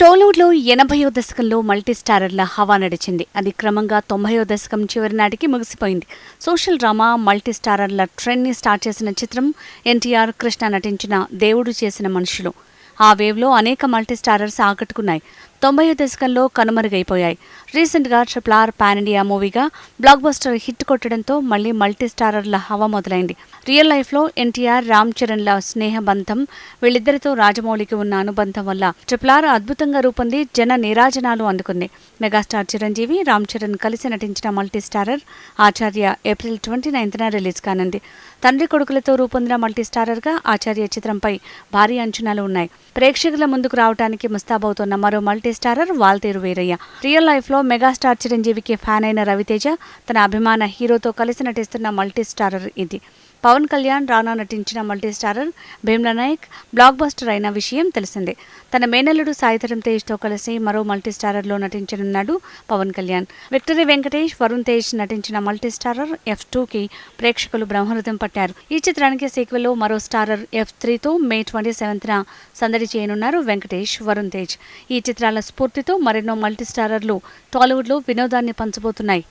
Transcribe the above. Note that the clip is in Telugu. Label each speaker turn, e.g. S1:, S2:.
S1: టాలీవుడ్లో ఎనభయో దశకంలో మల్టీస్టారర్ల హవా నడిచింది. అది క్రమంగా తొంభయో దశకం చివరి నాటికి ముగిసిపోయింది. సోషల్ డ్రామా మల్టీస్టారర్ల ట్రెండ్ ట్రెండ్ని స్టార్ట్ చేసిన చిత్రం ఎన్టీఆర్ కృష్ణ నటించిన దేవుడు చేసిన మనుషులు. ఆ వేవ్లో అనేక మల్టీస్టారర్స్ ఆకట్టుకున్నాయి. తొంభయో దశకంలో కనుమరుగైపోయాయి. రీసెంట్గా ట్రిపుల్ ఆర్ పాన్ ఇండియా మూవీగా బ్లాక్ బస్టర్ హిట్ కొట్టడంతో మళ్ళీ మల్టీస్టారర్ల హవ హవా మొదలైంది. రియల్ లైఫ్లో ఎన్టీఆర్ రామ్ చరణ్ల స్నేహ బంధం వీళ్ళిద్దరితో రాజమౌళికి ఉన్న అనుబంధం వల్ల ట్రిపుల్ ఆర్ అద్భుతంగా రూపొంది జన నిరాజనాలు అందుకుంది మెగాస్టార్ చిరంజీవి రామ్ చరణ్ కలిసి నటించిన మల్టీస్టారర్ ఆచార్య ఏప్రిల్ ట్వంటీ నైన్త్న రిలీజ్ కానుంది. తండ్రి కొడుకులతో రూపొందిన మల్టీస్టారర్గా ఆచార్య చిత్రంపై భారీ అంచనాలు ఉన్నాయి. ప్రేక్షకుల ముందుకు రావడానికి ముస్తాబవుతున్న మరో multistarrer Waltair Veerayya. Real లైఫ్లో మెగాస్టార్ చిరంజీవికి ఫ్యాన్ అయిన రవితేజ తన అభిమాన హీరోతో కలిసి నటిస్తున్న మల్టీ స్టారర్ ఇది. పవన్ కళ్యాణ్ రానా నటించిన multistarrer Bheemla Bheemla Nayak blockbuster అయిన విషయం తెలిసిందే. తన మేనల్లుడు సాయిధరం తేజ్తో కలిసి మరో మల్టీస్టారర్లో నటించనున్నాడు పవన్ కళ్యాణ్. విక్టరీ వెంకటేష్ వరుణ్ తేజ్ నటించిన మల్టీస్టారర్ ఎఫ్ టూకి ప్రేక్షకులు బ్రహ్మరథం పట్టారు. ఈ చిత్రానికి సీక్వెల్లో మరో స్టారర్ ఎఫ్ త్రీతో మే ట్వంటీ సెవెంత్న సందడి చేయనున్నారు వెంకటేష్ వరుణ్ తేజ్. ఈ చిత్రాల స్ఫూర్తితో మరెన్నో మల్టీస్టారర్లు టాలీవుడ్లో వినోదాన్ని పంచబోతున్నాయి.